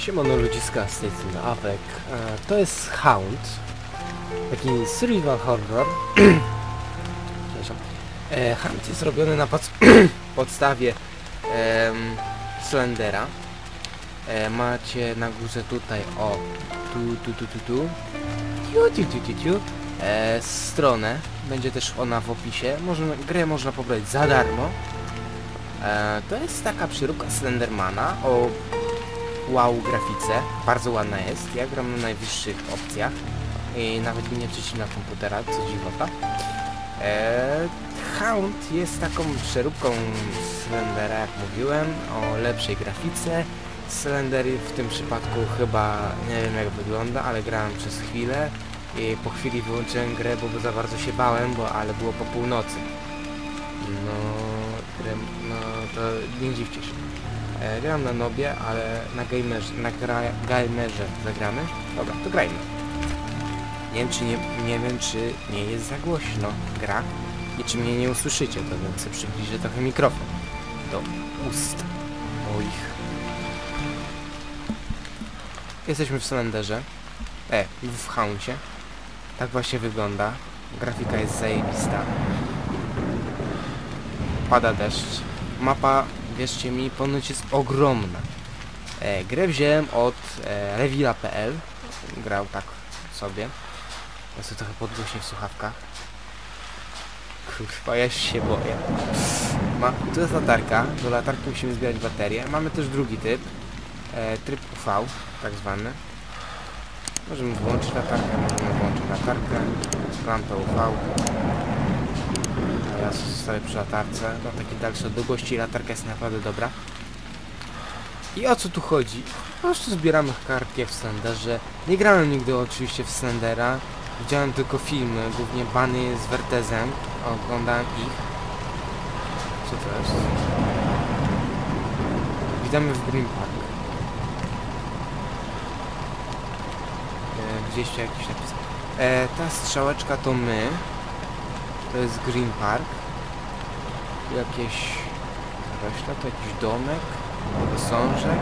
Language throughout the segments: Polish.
Siemano ludziska, z tej strony Awek. E, To jest Hound. Taki survival horror. Przepraszam. E, Hound jest robiony na pod podstawie em, Slendera. E, macie na górze tutaj o tu tu tu tu tu tiu, tiu, tiu, tiu, tiu, e, stronę. Będzie też ona w opisie. Można, grę można pobrać za darmo. E, to jest taka przyróbka Slendermana o wow grafice. Bardzo ładna jest. Ja gram na najwyższych opcjach. I nawet mi nie przycina komputera, co dziwota. E, Hound jest taką przeróbką Slendera, jak mówiłem, o lepszej grafice. Slender w tym przypadku chyba nie wiem jak wygląda, ale grałem przez chwilę i po chwili wyłączyłem grę, bo za bardzo się bałem, bo ale było po północy. No, no to nie dziwcie się. E, gram na nobie, ale na gamerze, na gamerze zagramy. Dobra, to grajmy. Nie wiem, czy nie, nie wiem, czy nie jest za głośno gra i czy mnie nie usłyszycie, to więc przybliżę trochę mikrofon do ust moich. Jesteśmy w Slenderze. E, w Hauncie. Tak właśnie wygląda. Grafika jest zajebista. Pada deszcz. Mapa, wierzcie mi, ponoć jest ogromna. E, grę wziąłem od e, Revila.pl. Grał tak sobie. Ja sobie trochę podgłośnie w słuchawkach. Kurwa, ja się boję. Ma, tu jest latarka. Do latarki musimy zbierać baterie. Mamy też drugi typ. E, tryb UV, tak zwany. Możemy włączyć latarkę, możemy włączyć latarkę. Lampę UV. Ja zostaję przy latarce. Na takiej dalszej odległości latarka jest naprawdę dobra. I o co tu chodzi? Po prostu zbieramy kartkę w Slenderze. Nie grałem nigdy oczywiście w Slendera. Widziałem tylko filmy, głównie Bany z Vertezem. Oglądałem ich. Co to jest? Witamy w Green Park. E, gdzieś tu jakiś napis. E, ta strzałeczka to my. To jest Green Park. Jakieś rośla, to jakiś domek. Posążek.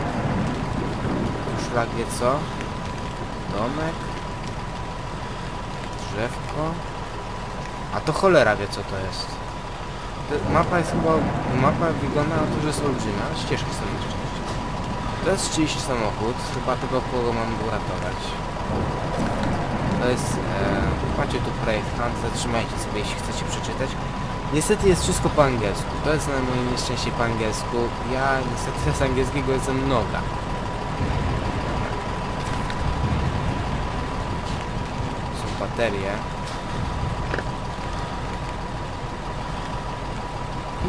Szlak wie co. Domek. Drzewko. A to cholera wie co to jest. To mapa jest chyba... Mapa wygląda na to, że jest olbrzymia, ale ścieżki są jeszcze. To jest czyjś samochód. Chyba tego kogo mam uratować. To jest... E, macie tu projekt Hunt, zatrzymajcie sobie jeśli chcecie przeczytać. Niestety jest wszystko po angielsku. To jest na moje nieszczęście po angielsku. Ja niestety z angielskiego jestem noga. Są baterie.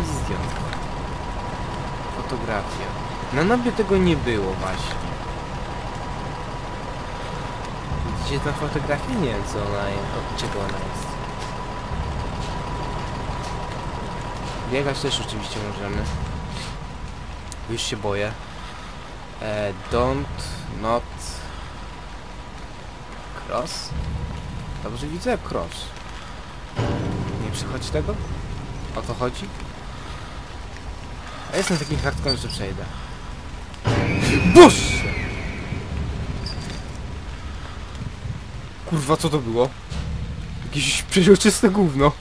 I zdjęcia. Fotografia. Na nobie tego nie było właśnie. Widzicie tę fotografię? Nie wiem co ona jest, od czego ona jest. Biegać też oczywiście możemy. Już się boję. E, don't not cross? Dobrze widzę cross. Nie przechodzi tego? O to chodzi? Jestem takim hardcore, że przejdę. Boże! Kurwa, co to było? Jakieś przeźroczyste gówno.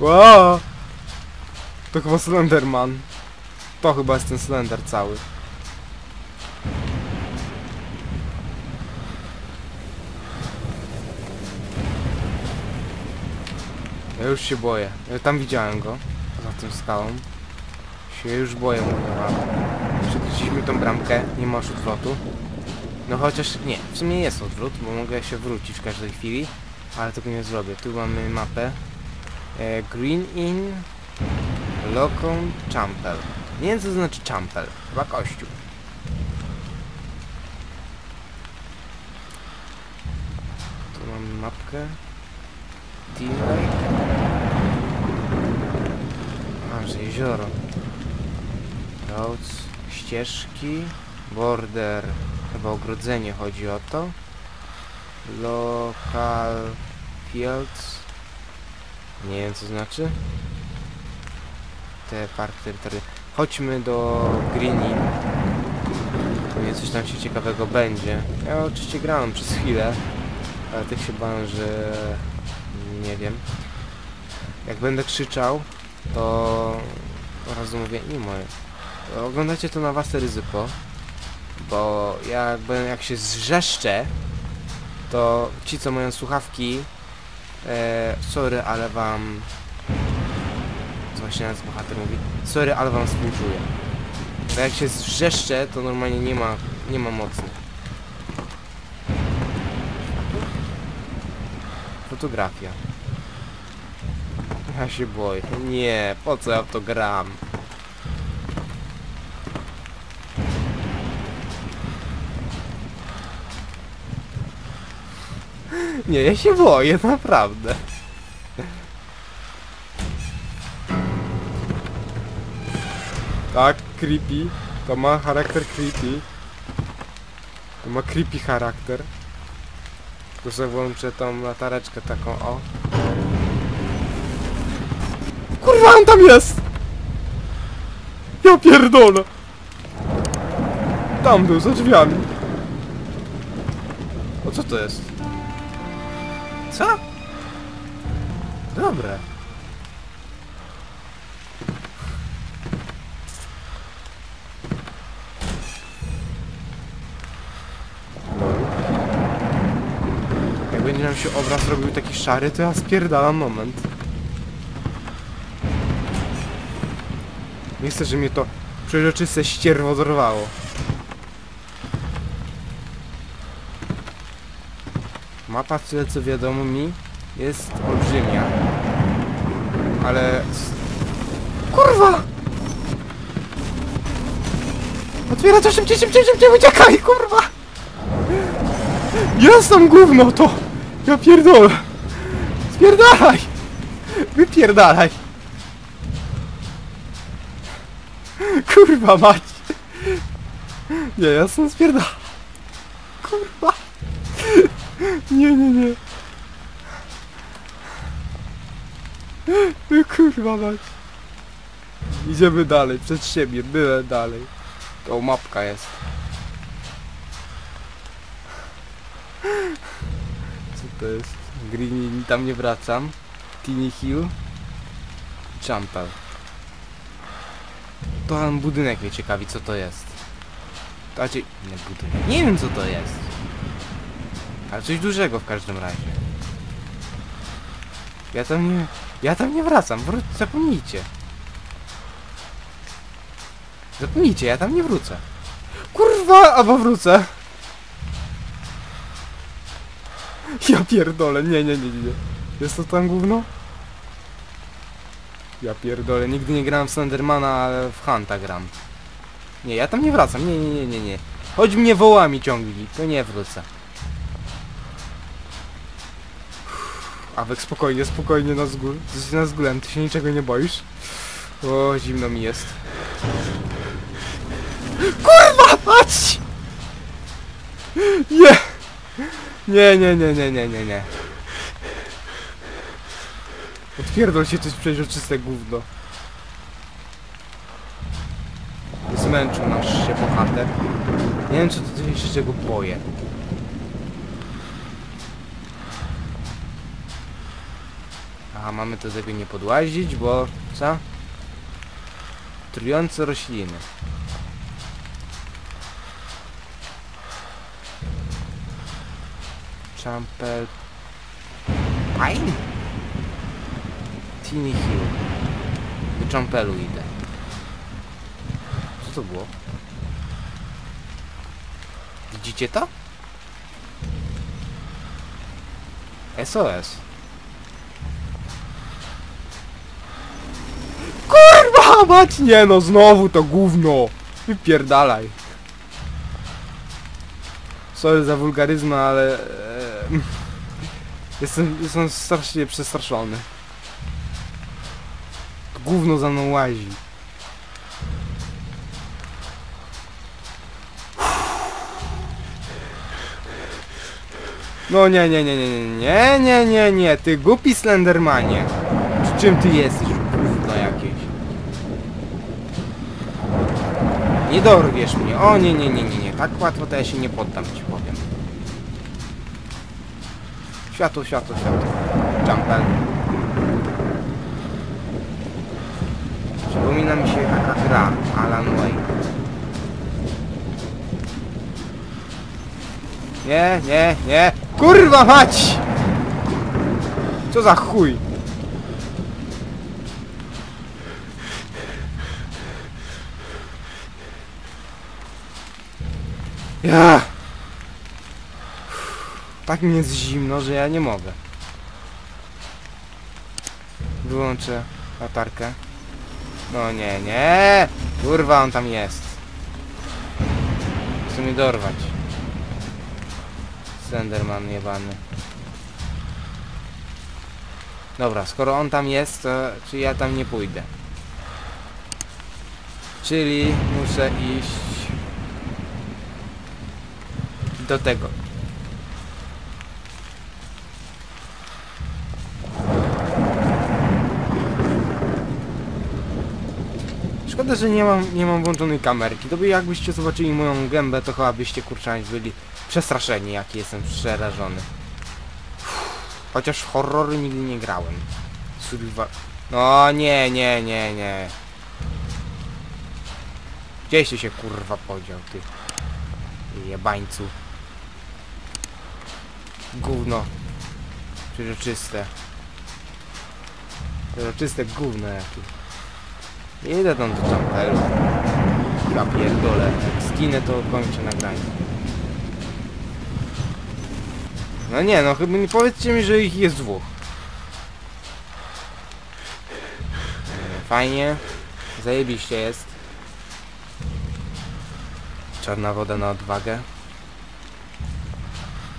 Wow! To chyba Slenderman. To chyba jest ten Slender cały. Ja już się boję. Ja tam widziałem go. Za tym skałą. Się już boję mówię wam. Przekroczyliśmy tą bramkę. Nie ma już odwrotu. No chociaż nie, w sumie jest odwrót, bo mogę się wrócić w każdej chwili. Ale tego nie zrobię. Tu mamy mapę. E, Green In Locum Champel. Nie wiem co to znaczy Champel. Chyba kościół. Tu mamy mapkę. Lake. A, że jezioro. Roads, ścieżki. Border. Chyba ogrodzenie chodzi o to. Local Fields. Nie wiem co znaczy. Te park terytory. Chodźmy do Green Inn. Tu jest tam się ciekawego będzie. Ja oczywiście grałem przez chwilę, ale tak się bałem, że nie wiem. Jak będę krzyczał, to od razu mówię nie moje. Oglądacie to na własne ryzyko, bo ja jakby jak się zrzeszczę, to ci co mają słuchawki, e, sorry, ale wam co właśnie nas bohater mówi, sorry, ale wam współczuję. Bo jak się zrzeszczę, to normalnie nie ma, nie ma mocnych. Fotografia. Ja się boję. Nie, po co ja to gram? Nie, ja się boję, naprawdę. Tak, creepy. To ma charakter creepy. To ma creepy charakter. Tu sobie włączę tą latareczkę taką, o. Kurwa, on tam jest! Ja pierdolę! Tam był, za drzwiami. O co to jest? Co? Dobre. Jak będzie nam się obraz robił taki szary, to ja spierdalam moment. Nie chcę, żeby mnie to przeźroczyste ścierwo dorwało. Mapa, tyle co wiadomo mi, jest olbrzymia. Ale... Kurwa! Otwiera to szybciej, szybciej, szybciej, uciekaj, kurwa! Jest tam gówno to! Ja pierdolę! Spierdalaj! Wypierdalaj! Kurwa mać! Nie, ja sam spierdalam! Kurwa! Nie, nie, nie! Kurwa mać! Idziemy dalej, przed siebie, byle dalej. To mapka jest. Co to jest? Green, tam nie wracam. Teeny Hill. Jumpel. To ten budynek mnie ciekawi, co to jest. Raczej... Nie budynek. Nie wiem, co to jest. Ale coś dużego w każdym razie. Ja tam nie... Ja tam nie wracam. Wró zapomnijcie. Zapomnijcie, ja tam nie wrócę. Kurwa, albo wrócę. Ja pierdolę, nie, nie, nie, nie. Jest to tam gówno? Ja pierdolę, nigdy nie grałem w Slendermana, ale w Hunta gram. Nie, ja tam nie wracam, nie, nie, nie, nie, nie. Choć mnie wołami ciągli, to nie wrócę. Awek, spokojnie, spokojnie na. Jesteś na zgólem, ty się niczego nie boisz? O, zimno mi jest. Kurwa, patrz! Nie! Nie, nie, nie, nie, nie, nie, nie. Odpierdol się coś przeźroczyste gówno. Zmęczył nasz się bohater. Nie wiem, czy to jeszcze czego boję. A mamy to sobie nie podłazić, bo... Co? Trujące rośliny. Champel... Pine? Teeny Hill. Do Champelu idę. Co to było? Widzicie to? SOS. Mać! Nie no, znowu to gówno! Wypierdalaj. Sorry za wulgaryzm, ale... E, jestem, jestem strasznie przestraszony. Gówno za mną łazi. No nie, nie, nie, nie, nie, nie, nie, nie, ty głupi Slendermanie. Czy czym ty jesteś, gówno jakieś? Nie dorwiesz mnie. O nie, nie, nie, nie, nie. Tak łatwo to ja się nie poddam, ci powiem. Światło, światło, światło. Jumpel. Przypomina mi się taka gra, Alan Wake. Nie, nie, nie. Kurwa mać! Co za chuj? Ja. Tak mi jest zimno, że ja nie mogę. Wyłączę latarkę. No nie, nie! Kurwa, on tam jest. Chce mnie dorwać. Slenderman jebany. Dobra, skoro on tam jest, to czy ja tam nie pójdę? Czyli muszę iść do tego. Szkoda, że nie mam, nie mam włączonej kamerki. To by jakbyście zobaczyli moją gębę, to chyba byście kurczać byli przestraszeni, jaki jestem przerażony. Chociaż horrory nigdy nie grałem. Survival... No nie, nie, nie, nie. Gdzieś się kurwa podział, ty. Jebańcu. Gówno. Przeroczyste. Przeroczyste gówno jakie. Idę tam do jumperu. Ja pierdolę. Skinę to kończę nagranie. No nie, no chyba nie powiedzcie mi, że ich jest dwóch. Fajnie. Zajebiście jest. Czarna woda na odwagę.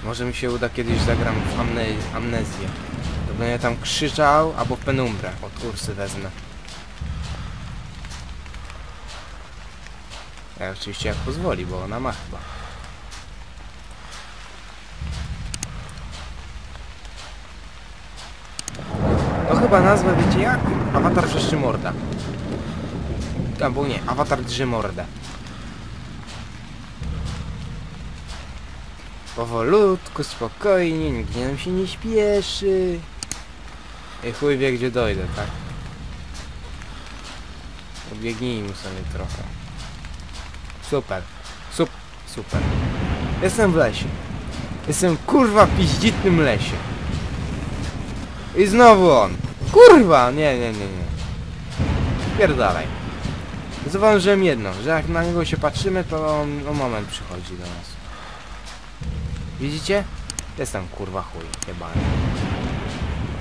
Może mi się uda kiedyś zagram w amne amnezję. To będę tam krzyczał, albo penumbrę. Od kursy wezmę. Ja oczywiście jak pozwoli, bo ona ma chyba. To chyba nazwę wiecie jak? Awatar wrzeszczy morda. Albo nie, awatar drży Powolutku, spokojnie, nigdzie nam się nie śpieszy. I chuj wie gdzie dojdę, tak? Obiegnijmy sobie trochę. Super. Sup super. Jestem w lesie. Jestem kurwa w piździtnym lesie. I znowu on. Kurwa! Nie, nie, nie, nie. Pierdalaj. Zauważyłem jedno, że jak na niego się patrzymy, to on o moment przychodzi do nas. Widzicie? Jestem kurwa chuj, chyba.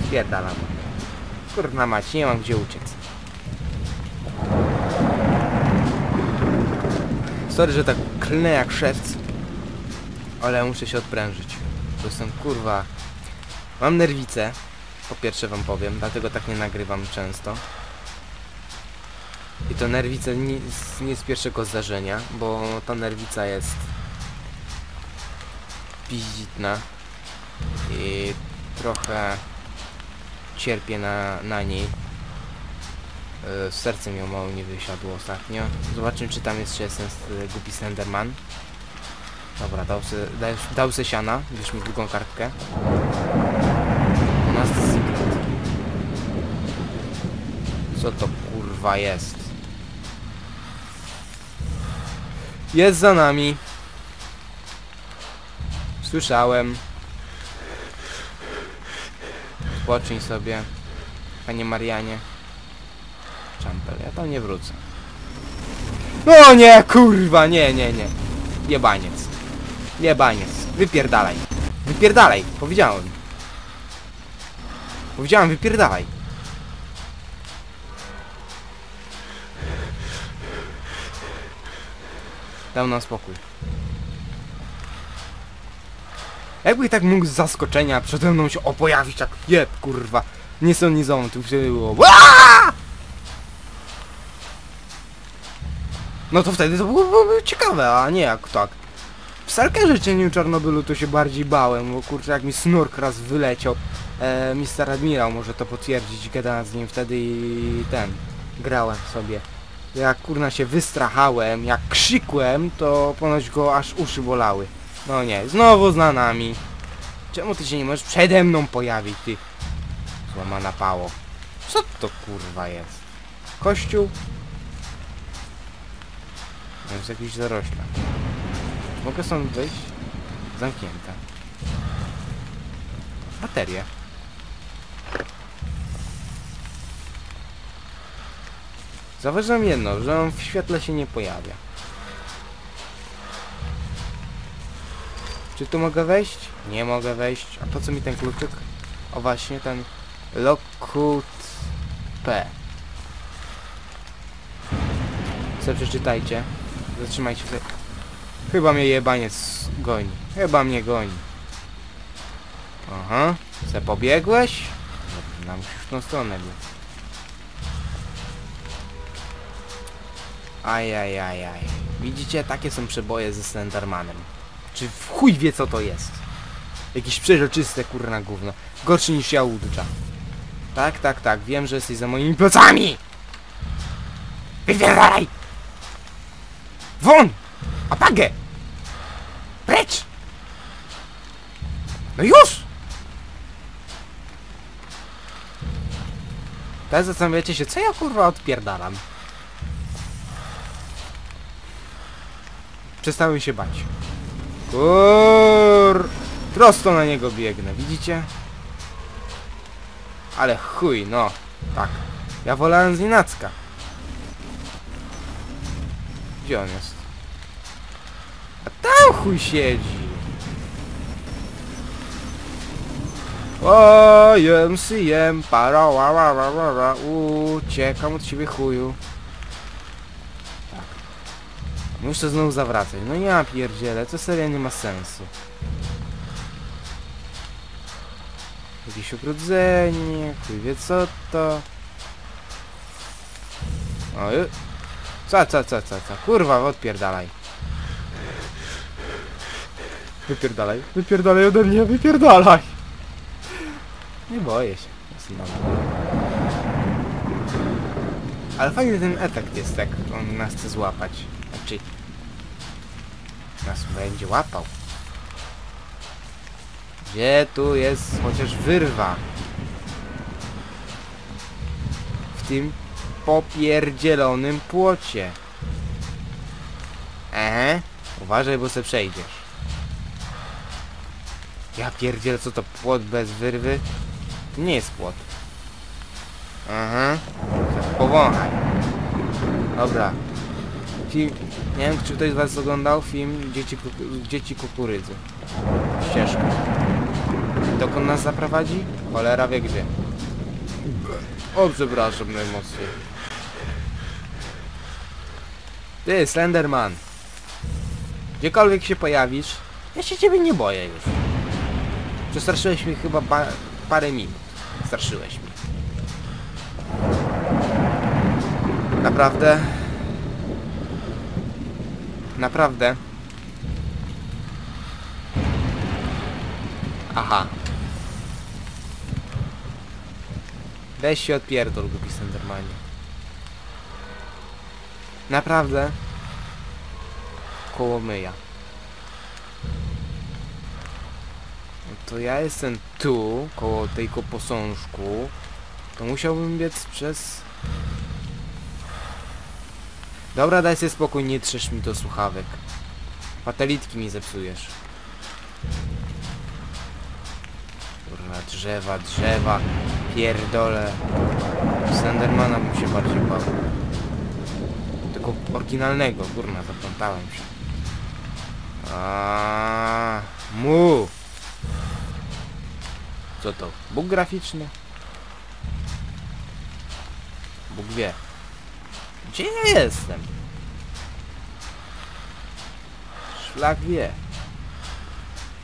Spierdalam. Kurwa mać, nie mam gdzie uciec. Sorry, że tak klnę jak szewc. Ale muszę się odprężyć. Bo jestem kurwa... Mam nerwicę. Po pierwsze wam powiem, dlatego tak nie nagrywam często. I to nerwice nie, nie z pierwszego zdarzenia, bo ta nerwica jest piździtna i trochę cierpię na, na niej. E, Serce mi mało nie wysiadło ostatnio. Zobaczymy czy tam jeszcze jest ten głupi Slenderman. Dobra, dał se, dał, dał se siana, bierz mi drugą kartkę. U nas secret. Co to kurwa jest? Jest za nami. Słyszałem. Spocznij sobie. Panie Marianie. Champel, ja tam nie wrócę. No nie, kurwa, nie, nie, nie. Jebaniec. Jebaniec. Wypierdalaj. Wypierdalaj, powiedziałem. Powiedziałem, wypierdalaj. Dał nam spokój. Jakby tak mógł z zaskoczenia przede mną się opojawić tak jeb, kurwa. Nie są nie są, tu się było. No to wtedy to byłoby ciekawe, a nie jak tak. W Stalkerze Cieniu Czarnobylu to się bardziej bałem, bo kurczę jak mi snurk raz wyleciał. E, Mister Admirał może to potwierdzić, gadałem z nim wtedy i ten. Grałem sobie. Jak kurna się wystrachałem, jak krzykłem, to ponoć go aż uszy bolały. No nie, znowu za nami. Czemu ty się nie możesz przede mną pojawić, ty? Złamana pało. Co to kurwa jest? Kościół? To jest jakiś zarośla. Mogę stąd wyjść? Zamknięte. Baterie. Zauważyłem jedno, że on w świetle się nie pojawia. Czy tu mogę wejść? Nie mogę wejść. A po co mi ten kluczyk? O właśnie, ten Lockwood P. Co przeczytajcie. Zatrzymajcie się. Chyba mnie jebaniec goni. Chyba mnie goni. Aha. Se pobiegłeś? Nam musisz w tą stronę biec. Ajajajaj. Widzicie, takie są przeboje ze Slendermanem. Czy w chuj wie co to jest? Jakieś przeźroczyste kurna gówno. Gorszy niż ja udża. Tak, tak, tak. Wiem, że jesteś za moimi plecami! Wypierdalaj! Won! Apagę! Precz! No już! Teraz zastanawiacie się, co ja kurwa odpierdalam. Przestałem się bać. Kur... Prosto na niego biegnę, widzicie? Ale chuj, no. Tak. Ja wolałem z Inacka. Gdzie on jest? A tam chuj siedzi. O, MCM, para, wa, wa, wa, wa, wa, uciekam od ciebie chuju. Tak. Muszę znowu zawracać. No ja pierdzielę, to seria nie ma sensu. Jakieś ogrodzenie, chuj wie co to. O, y- co, co, co, co, co, kurwa, odpierdalaj. Wypierdalaj, wypierdalaj ode mnie, wypierdalaj. Nie boję się. Ale fajny ten efekt jest, jak on nas chce złapać. Znaczy... Nas będzie łapał. Gdzie tu jest chociaż wyrwa? W tym popierdzielonym płocie. Ehe, uważaj, bo se przejdziesz. Ja pierdzielę, co to płot bez wyrwy? To nie jest płot. Aha. Powąchaj. Dobra. Nie wiem, czy ktoś z was oglądał film Dzieci, kuku... Dzieci Kukurydzy. Ścieżka. Dokąd nas zaprowadzi? Cholera wie gdzie. O, przepraszam najmocniej. Ty, Slenderman. Gdziekolwiek się pojawisz, ja się ciebie nie boję już. Przestraszyłeś mnie chyba pa parę minut. Straszyłeś mnie. Naprawdę? Naprawdę? Aha. Weź się odpierdol, głupi Slendermanie. Naprawdę? Koło myja. No to ja jestem tu, koło tego posążku. To musiałbym biec przez... Dobra, daj sobie spokój, nie trzesz mi do słuchawek. Patelitki mi zepsujesz. Kurwa, drzewa, drzewa, pierdole. Slendermana bym się bardziej bał. Tego oryginalnego, kurna, zaplątałem się. A, mu. Co to? Bóg graficzny? Bóg wie. Gdzie ja jestem? Szlak wie.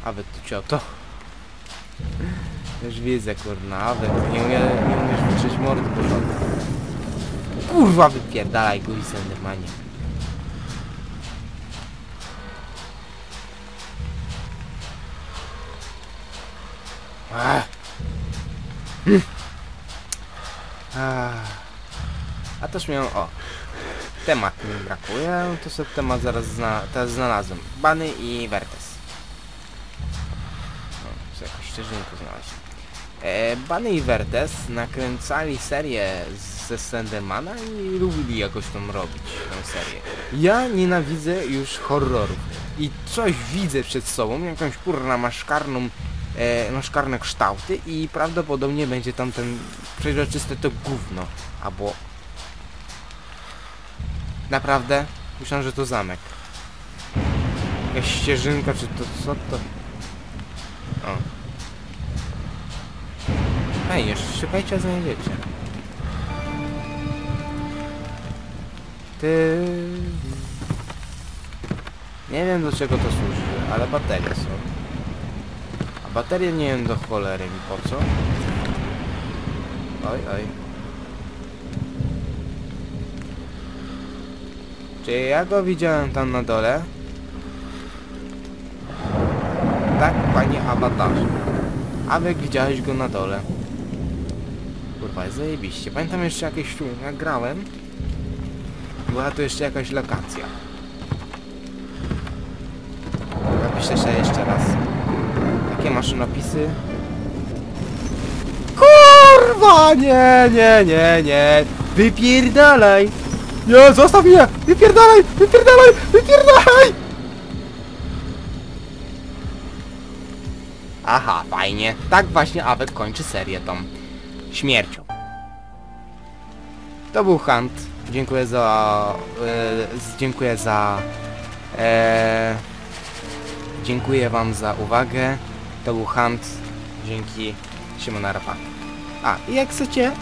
A wy tu cioto. Już widzę, kurna, a wy nie, umie, nie umiesz wytrzeć mordy porządku. Kurwa, wypierdalaj go i Sendermanie. A też miałem, o. temat mi brakuje, to sobie temat zaraz zna teraz znalazłem. Bany i Vertes. No, chcę jakąś ścieżynkę znaleźć. E, Bany i Vertes nakręcali serię ze Slendermana i lubili jakoś tam robić tę serię. Ja nienawidzę już horrorów i coś widzę przed sobą, jakąś kurna maszkarną, e, maszkarne kształty i prawdopodobnie będzie tam ten przeźroczyste to gówno, albo... Naprawdę? Myślałem, że to zamek. Jakaś ścieżynka, czy to co to? O. Ej, jeszcze szukajcie, znajdziecie. Ty... Nie wiem do czego to służy, ale baterie są. A baterie nie wiem do cholery mi po co. Oj, oj. Czy ja go widziałem tam na dole? Tak, panie awatarze. Awek widziałeś go na dole. Kurwa, jest zajebiście. Pamiętam jeszcze jakieś tu, jak grałem. Była tu jeszcze jakaś lokacja. Napiszę się jeszcze raz. Takie masz napisy? Kurwa! Nie, nie, nie, nie! Wypierdalaj! Nie, zostaw mnie! Wypierdalaj! Wypierdalaj! Wypierdalaj! Aha, fajnie. Tak właśnie Awek kończy serię tą śmiercią. To był Hunt. Dziękuję za... E, dziękuję za... E, dziękuję wam za uwagę. To był Hunt. Dzięki. Siemona Rapa. A, i jak chcecie,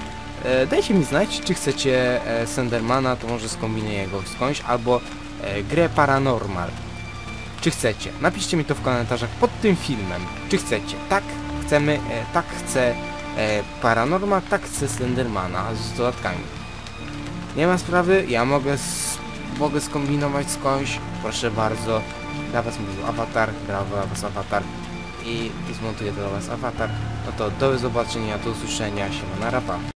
e, dajcie mi znać, czy chcecie e, Sendermana, to może skombinuję go skądś, albo e, grę Paranormal. Czy chcecie? Napiszcie mi to w komentarzach pod tym filmem. Czy chcecie? Tak, chcemy, tak chcę Paranormal, tak chcę Slendermana z dodatkami. Nie ma sprawy, ja mogę, mogę skombinować skądś, proszę bardzo. Dla was mówił awatar, dla was awatar i zmontuję dla was awatar. No to do zobaczenia, do usłyszenia, siema na rapa.